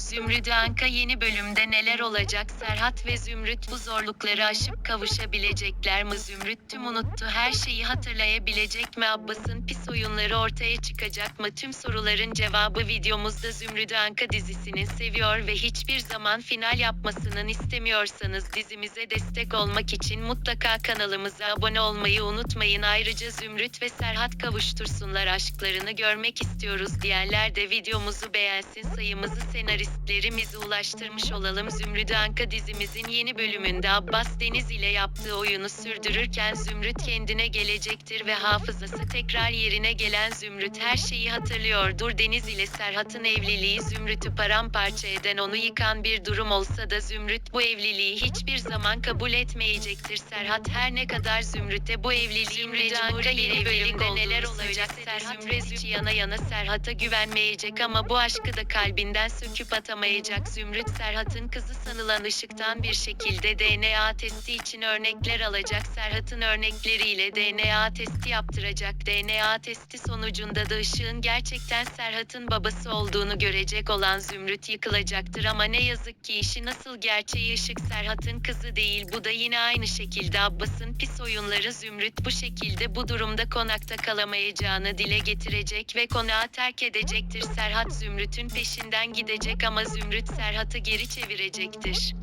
Zümrüt Anka yeni bölümde neler olacak? Serhat ve Zümrüt bu zorlukları aşıp kavuşabilecekler mi? Zümrüt tüm unuttu her şeyi hatırlayabilecek mi? Abbas'ın pis oyunları ortaya çıkacak mı? Tüm soruların cevabı videomuzda Zümrüt Anka dizisinin seviyor ve hiçbir zaman final yapmasının istemiyorsanız dizimize destek olmak için mutlaka kanalımıza abone olmayı unutmayın. Ayrıca Zümrüt ve Serhat kavuştursunlar aşklarını görmek istiyoruz diyenler de videomuzu beğensin sayımızı senaristlerimize ulaştırmış olalım. Zümrüt Anka dizimizin yeni bölümünde Abbas Deniz ile yaptığı oyunu sürdürürken Zümrüt kendine gelecektir ve hafızası tekrar yerine gelen Zümrüt her şeyi hatırlıyordur. Deniz ile Serhat'ın evliliği Zümrüt'ü paramparça eden onu yıkan bir durum olsa da Zümrüt bu evliliği hiçbir zaman kabul etmeyecektir. Serhat her ne kadar Zümrüt'e bu evliliğin mecburi yeni bölümde neler olacak Serhat Zümrüt yana yana Serhat'a güvenmeyecek ama bu aşkı da kalbinden söküp atamayacak. Zümrüt Serhat'ın kızı sanılan ışıktan bir şekilde DNA testi için örnekler alacak. Serhat'ın örnekleriyle DNA testi yaptıracak. DNA testi sonucunda da ışığın gerçekten Serhat'ın babası olduğunu görecek olan Zümrüt yıkılacaktır ama ne yazık ki işi nasıl gerçeği ışık Serhat'ın kızı değil. Bu da yine aynı şekilde Abbas'ın pis oyunları Zümrüt bu şekilde bu durumda konakta kalamayacağını dile getirecek ve konağı terk edecektir. Serhat Zümrüt'ün peşinden gidecek ama Zümrüt Serhat'ı geri çevirecektir.